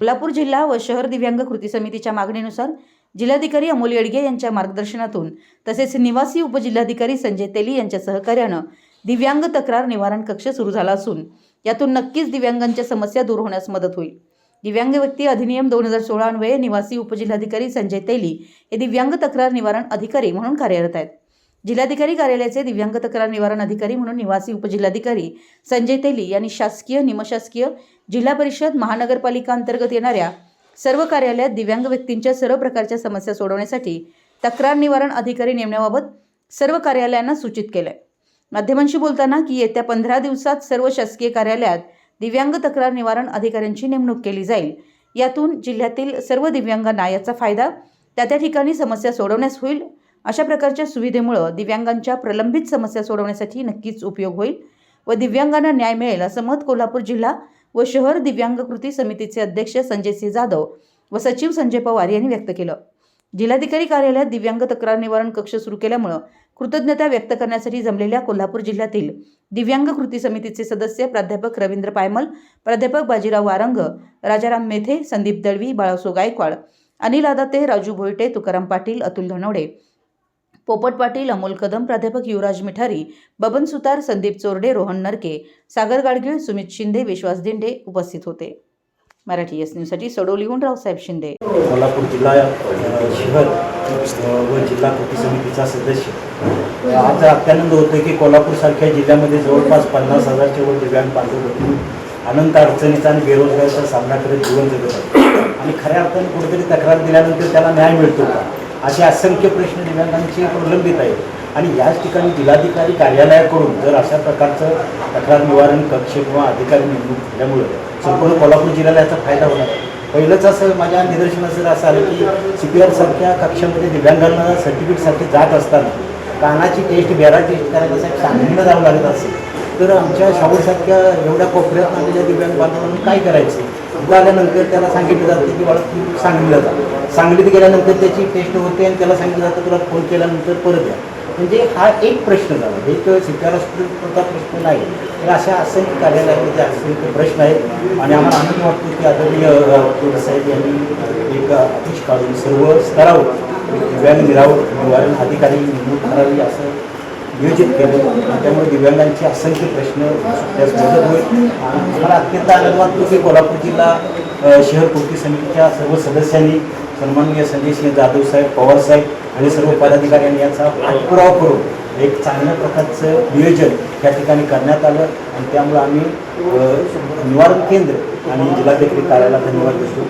कोल्हापूर जिल्हा व शहर दिव्यांग कृती समितीच्या मागणीनुसार जिल्हाधिकारी अमोल येडगे यांच्या मार्गदर्शनातून तसेच निवासी उपजिल्हाधिकारी संजय तेली यांच्या सहकार्यानं दिव्यांग तक्रार निवारण कक्ष सुरू झाला असून यातून नक्कीच दिव्यांगांच्या समस्या दूर होण्यास मदत होईल. दिव्यांग व्यक्ती अधिनियम दोन हजार सोळा अन्वये निवासी उपजिल्हाधिकारी संजय तेली हे दिव्यांग तक्रार निवारण अधिकारी म्हणून कार्यरत आहेत. जिल्हाधिकारी कार्यालयाचे दिव्यांग तक्रार निवारण अधिकारी म्हणून निवासी उपजिल्हाधिकारी संजय तेली यांनी शासकीय निमशासकीय जिल्हा परिषद महानगरपालिका अंतर्गत येणाऱ्या सर्व कार्यालयात दिव्यांग व्यक्तींच्या सर्व प्रकारच्या समस्या सोडवण्यासाठी तक्रार निवारण अधिकारी नेमण्याबाबत सर्व कार्यालयांना सूचित केलंय. माध्यमांशी बोलताना की येत्या पंधरा दिवसात सर्व शासकीय कार्यालयात दिव्यांग तक्रार निवारण अधिकाऱ्यांची नेमणूक केली जाईल. यातून जिल्ह्यातील सर्व दिव्यांगांना याचा फायदा त्या त्या ठिकाणी समस्या सोडवण्यास होईल. अशा प्रकारच्या सुविधेमुळं दिव्यांगांच्या प्रलंबित समस्या सोडवण्यासाठी नक्कीच उपयोग होईल व दिव्यांगांना न्याय मिळेल असं मत कोल्हापूर जिल्हा व शहर दिव्यांग कृती समितीचे अध्यक्ष संजय सिंह जाधव व सचिव संजय पवार यांनी व्यक्त केलं. जिल्हाधिकारी कार्यालयात दिव्यांग तक्रार निवारण कक्ष सुरू केल्यामुळं कृतज्ञता व्यक्त करण्यासाठी जमलेल्या कोल्हापूर जिल्ह्यातील दिव्यांग कृती समितीचे सदस्य प्राध्यापक रवींद्र पायमल प्राध्यापक बाजीराव वारंग राजाराम मेथे संदीप दळवी बाळासो गायकवाड अनिल आदाते राजू भोईटे तुकाराम पाटील अतुल धनवडे पोपट पाटील अमोल कदम प्राध्यापक युवराज मिठारी बबन सुतार संदीप चोरडे रोहन नरके सागर गाडगीळ सुमित शिंदे विश्वास दिंडे उपस्थित होते. मराठी एस न्यूजसाठी सडोलीहून रावसाहेब शिंदे. कोल्हापूर जिल्हा शहर व जिल्हा कृती समितीचा सदस्य. आज अत्यानंद होतो की कोल्हापूरसारख्या जिल्ह्यामध्ये जवळपास पन्नास हजारचे वर दिव्यांग बांधव होते. अनंत अडचणीचा आणि बेरोजगारीचा सामना करत जीवन जगत आणि खऱ्या अर्थाने कुठेतरी तक्रार दिल्यानंतर त्याला न्याय मिळतो का? असे असंख्य प्रश्न दिव्यांगांचे प्रलंबित आहेत. आणि याच ठिकाणी जिल्हाधिकारी कार्यालयाकडून जर अशा प्रकारचं तक्रार निवारण कक्ष किंवा अधिकारी नेमणूक झाल्यामुळं संपूर्ण कोल्हापूर जिल्ह्याला याचा फायदा होणार पहिलंच असं माझ्या निदर्शनास जर असं आलं की सी पी आर सारख्या कक्षामध्ये दिव्यांगांना सर्टिफिकेटसाठी जात असताना कानाची टेस्ट बेरा टेस्ट करायसाठी सांगलीला जावं लागत असेल तर आमच्या शाहूसारख्या एवढ्या कोपऱ्यात आलेल्या दिव्यांग बांधवांना काय करायचं? इथं आल्यानंतर त्याला सांगितलं जातं की बाळा तू सांगलीला जा. सांगलीत गेल्यानंतर त्याची टेस्ट होते आणि त्याला सांगितलं जातं तुला फोन केल्यानंतर परत या. म्हणजे हा एक प्रश्न झाला. हे तर सिद्धाराष्ट्रचा प्रश्न नाही. तर अशा असंख्य कार्यालयामध्ये असंख्य प्रश्न आहेत. आणि आम्हाला आनंद वाटतो की आदरणीय अ, साहेब यांनी एक अतिश काढून सर्व स्तरावर दिव्यांग निराव निवारण अधिकारी नेमणूक करावी असं नियोजित केलं. त्यामुळे दिव्यांगांचे असंख्य प्रश्न त्यास मदत होईल आणि अत्यंत आनंद वाटतो की कोल्हापूर जिल्हा शहर कृती समितीच्या सर्व सदस्यांनी सन्माननीय संजय सिंह जाधव साहेब पवार साहेब आणि सर्व पदाधिकाऱ्यांनी याचा पाठपुरावा करून एक चांगल्या प्रकारचं नियोजन त्या ठिकाणी करण्यात आलं आणि त्यामुळे आम्ही निवारण केंद्र आणि जिल्हाधिकारी कार्यालयाला धन्यवाद देतो.